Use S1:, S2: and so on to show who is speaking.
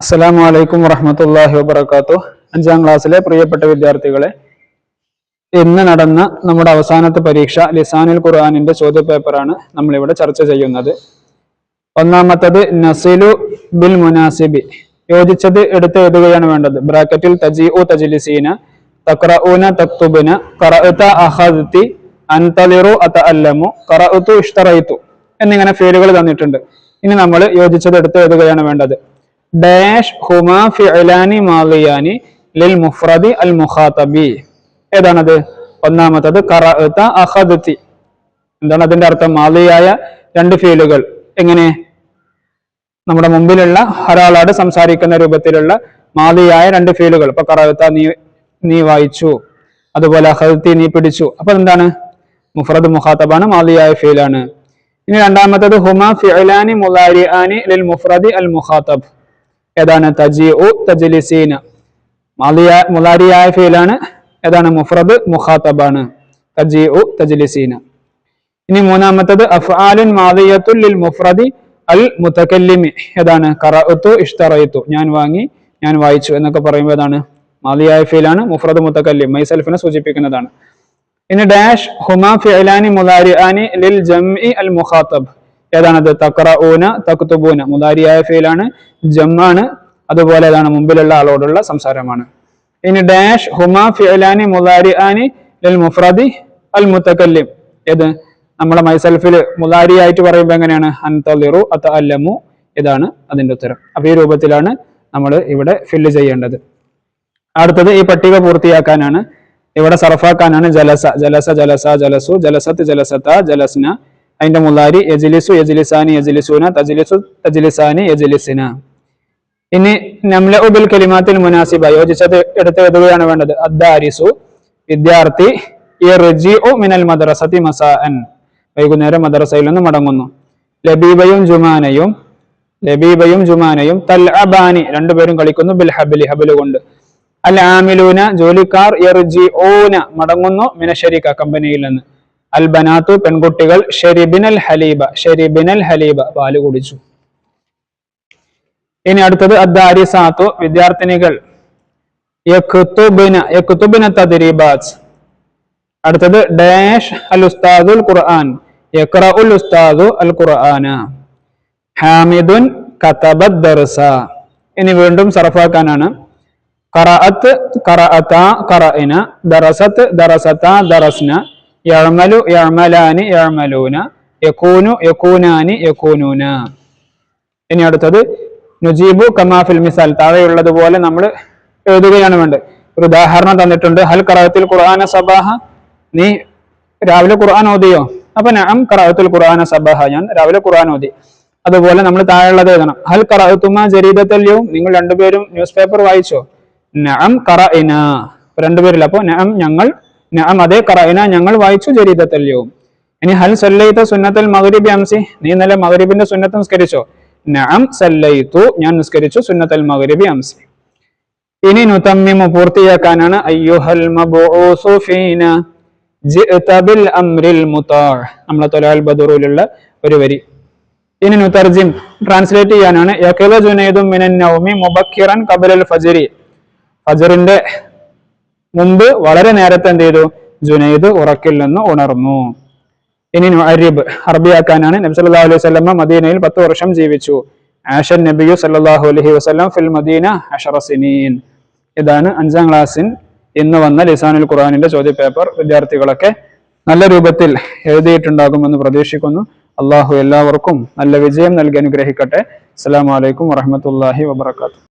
S1: അസ്സലാമു അലൈക്കും വറഹമത്തല്ലാഹി വബർക്കാത്തു അഞ്ചാം ക്ലാസ്സിലെ പ്രിയപ്പെട്ട വിദ്യാർത്ഥികളെ ഇന്ന് നടന്ന നമ്മുടെ അവസാനത്തെ പരീക്ഷ ലിസാനുൽ ഖുർആാനിന്റെ ചോദ്യപേപ്പറാണ് നമ്മളിവിടെ ചർച്ച ചെയ്യുന്നത്. ഒന്നാമത്തത് നസിലു ബിൽ മുനാസിബി. യോജിച്ചത് എടുത്ത് എഴുതുകയാണ് വേണ്ടത്. ബ്രാക്കറ്റിൽ തജി ഉ തജിലിസീന തക്രഊന തക്തുബിന അഹദ്തി അൻതലിറു അത അല്ലമു കറഅത്തു എന്നിങ്ങനെ ഫീലുകൾ തന്നിട്ടുണ്ട്. ഇനി നമ്മൾ യോജിച്ചത് എടുത്ത് എഴുതുകയാണ് വേണ്ടത്. ഡാഷ് ഹുമാ ഫിഅലാനി ലിൽ മുഫ്രദി അൽ മുഖാതബി. ഏതാണത്? ഒന്നാമത്തത് കറഅത്ത അഖദതി. എന്താണ് അതിന്റെ അർത്ഥം? മാലിയായ രണ്ട് ഫീലുകൾ. എങ്ങനെ? നമ്മുടെ മുമ്പിലുള്ള ഒരാളോട് സംസാരിക്കുന്ന രൂപത്തിലുള്ള മാലിയായ രണ്ട് ഫീലുകൾ. ഇപ്പൊ കറഅത്ത നീ നീ വായിച്ചു. അതുപോലെ അഹദത്തി നീ പിടിച്ചു. അപ്പൊ എന്താണ്? മുഫ്രദ് മുഖാത്തബാണ് മാലിയായ ഫീലാണ്. ഇനി രണ്ടാമത്തത് ഹുമ ഫിഅലാനി മുലാരിആനി ലിൽ മുഫ്രദി അൽ മുഖാത്തബ് ഏതാണ് തജിഉ തജലിസീന? മാലിയ മുലാരിയായ ഫീലാണ് ഏതാണ് മുഫ്രദ് മുഖാത്തബാണ്. തജിഉ തജലിസീന. ഇനി മൂന്നാമത്തത് അഫ്ആലുൻ മാലിയത്തുൽ ലിൽ മുഫ്രദി അൽ മുത്തക്കല്ലിമി ഏതാണ്? ഖറഅതു ഇഷ്തറൈതു ഞാൻ വാങ്ങി ഞാൻ വായിച്ചു എന്നൊക്കെ പറയുമ്പോൾ ഏതാണ്? മാലിയായ ഫീലാണ് മുഫ്രദ് മുത്തക്കല്ലിം മൈസെൽഫിനെ സൂചിപ്പിക്കുന്നതാണ്. ഇനി ഡാഷ് ഹുമാ ഫിഅലാനി മുലാരിആനി ലിൽ ജംഇ അൽ മുഖാത്തബ്. ഏതാണത് തക്ര ഊന തക്തുബൂന മുതാരിയായ ഫീലാണ് ജമ്മാണ്. അതുപോലെ ഏതാണ്? മുമ്പിലുള്ള ആളോടുള്ള സംസാരമാണ്. ഇനി ഡാഷ് ഹുമാ ഫിഅലാനി മുതാരി ആനി ലിൽ മുഫ്രദി അൽ മുത്തക്കല്ലിം ഏത്? നമ്മളെ മൈസെൽഫിൽ മുതാരി ആയിട്ട് പറയുമ്പോൾ എങ്ങനെയാണ്? അൻതലിറു അത്ത അല്ലമു ഇതാണ് അതിന്റെ ഉത്തരം. അപ്പൊ ഈ രൂപത്തിലാണ് നമ്മൾ ഇവിടെ ഫില്ല് ചെയ്യേണ്ടത്. അടുത്തത് ഈ പട്ടിക പൂർത്തിയാക്കാനാണ്. ഇവിടെ സർഫാക്കാനാണ് ജലസ. ജലസ ജലസ ജലസു. ജലസത്ത് ജലസത്ത ജലസ്ന. അതിന്റെ മുതാരി യജിലിസു യജിലിസാനി യജിലിസൂന തജിലിസു തജിലിസാനി യജിലിസിന. ഇനി നംല ഉബിൽ കലിമാത്തിൽ മുനാസിബ യോജിച്ചത് എടുത്ത് എഴുതുകയാണ് വേണ്ടത്. അദ്ദാരിസു. വിദ്യാർത്ഥി മിനൽ മദ്രസതി മസാഅൻ. വൈകുന്നേരം മദ്രസയിൽ നിന്ന് മടങ്ങുന്നു. ലബീബയും ജുമാനയും ലബീബയും ജുമാനയും തൽ അബാനി രണ്ടുപേരും കളിക്കുന്നു ബിൽ ഹബിലി ഹബിൽ കൊണ്ട്. അൽ ആമിലൂന ജോലിക്കാർ മടങ്ങുന്നു മിനശരിക്ക കമ്പനിയിൽ നിന്ന്. അൽ ബനാത്തു പെൺകുട്ടികൾ ഷെരിബിനൽ ഹലീബ ഷെരിബിനൽ ഹലീബ പാൽ കുടിച്ചു. ഇനി അടുത്തത് അദ്ദാരിസാത്തു വിദ്യാർത്ഥിനികൾ. യഖ്തുബിന യഖ്തുബിന തദ്രീബാത്ത് അടുത്തത് ഡാഷ് അൽ ഉസ്താദുൽ ഖുർആൻ യഖ്റഉൽ ഉസ്താദു അൽ ഖുർആന. ഹാമിദുൻ കതബദ് ദർസ. ഇനി വീണ്ടും സർഫാക്കാനാണ് ഖറഅത്ത് ഖറഅത ഖറഇന ദറസത്ത് ദറസത ദറസ്ന യഅമലു യഅമലാനി യർമലൂന യക്കൂനു യക്കൂനാനി യക്കൂനൂന ഇനി അടുത്തത് നുജീബു കമാഫിൽ മിസാൽ. താഴെയുള്ളതുപോലെ നമ്മൾ എഴുതുകയാണ് വേണ്ടത്. ഒരു ഉദാഹരണം തന്നിട്ടുണ്ട്. ഹൽ കറാത്തിൽ ഖുർആന സബാഹ. നീ രാവിലെ ഖുർആൻ ഓതിയോ? അപ്പൊ നാം ഖറഅത്തുൽ ഖുർആന സബാഹ. ഞാൻ രാവിലെ ഖുർആൻ ഓതി. അതുപോലെ നമ്മൾ താഴെയുള്ളത് എഴുതണം. ഹൽ കറാത്തുമ ജരീദത്തല്യവും നിങ്ങൾ രണ്ടുപേരും ന്യൂസ് പേപ്പർ വായിച്ചോ? നാം കറ ഇന രണ്ടുപേരില്ല? അപ്പൊ നാം ഞങ്ങൾ നഅം അതേ കറയിന ഞങ്ങൾ വായിച്ചു ജരീദത്തല്യവും ഇനി ഹൽ സല്ലയിത്ത സുന്നത്തൽ മഗ്രിബി അംസി നീ ഇന്നലെ മഗ്രിബിന്റെ സുന്നത്ത് നിസ്കരിച്ചോ? നാം സല്ലൈതു ഞാൻ നിസ്കരിച്ചു സുന്നത്തൽ മഗ്രിബി അംസി. ഇനി നുതമ്മിമു പൂർത്തിയാക്കാനാണ് അയ്യുഹൽ മബ്ഊസു ഫീന ബിൽ അംരിൽ മുതാഅ് നമ്മളെ തൊലാൽ ബദറൂലുള്ള ഒരു വരി. ഇനി നുതർജിം ട്രാൻസ്ലേറ്റ് ചെയ്യാനാണ് യഖില ജുനൈദും മിനൻ നൗമി മുബക്കിറൻ ഖബലൽ ഫജ്രി. ഫജറിന്റെ മുമ്പ് വളരെ നേരത്തെ എന്ത് ചെയ്തു? ജുനൈദ് ഉറക്കിൽ നിന്ന് ഉണർന്നു. ഇനി അരിബ് അറബിയാക്കാനാണ്. നബി സല്ലല്ലാഹു അലൈഹി വസല്ലം മദീനയിൽ പത്ത് വർഷം ജീവിച്ചു. ആഷൻ നബിയു സല്ലല്ലാഹു അലൈഹി വസല്ലം ഫിൽ മദീന അഷറ സിനീൻ. ഇതാണ് അഞ്ചാം ക്ലാസ്സിൽ ഇന്ന് വന്ന ലിസാനുൽ ഖുർആനിന്റെ ചോദ്യപേപ്പർ. വിദ്യാർത്ഥികളൊക്കെ നല്ല രൂപത്തിൽ എഴുതിയിട്ടുണ്ടാകുമെന്ന് പ്രതീക്ഷിക്കുന്നു. അള്ളാഹു എല്ലാവർക്കും നല്ല വിജയം നൽകി അനുഗ്രഹിക്കട്ടെ. അസ്സലാമു അലൈക്കും വറഹ്മത്തുള്ളാഹി വബറകാതുഹു.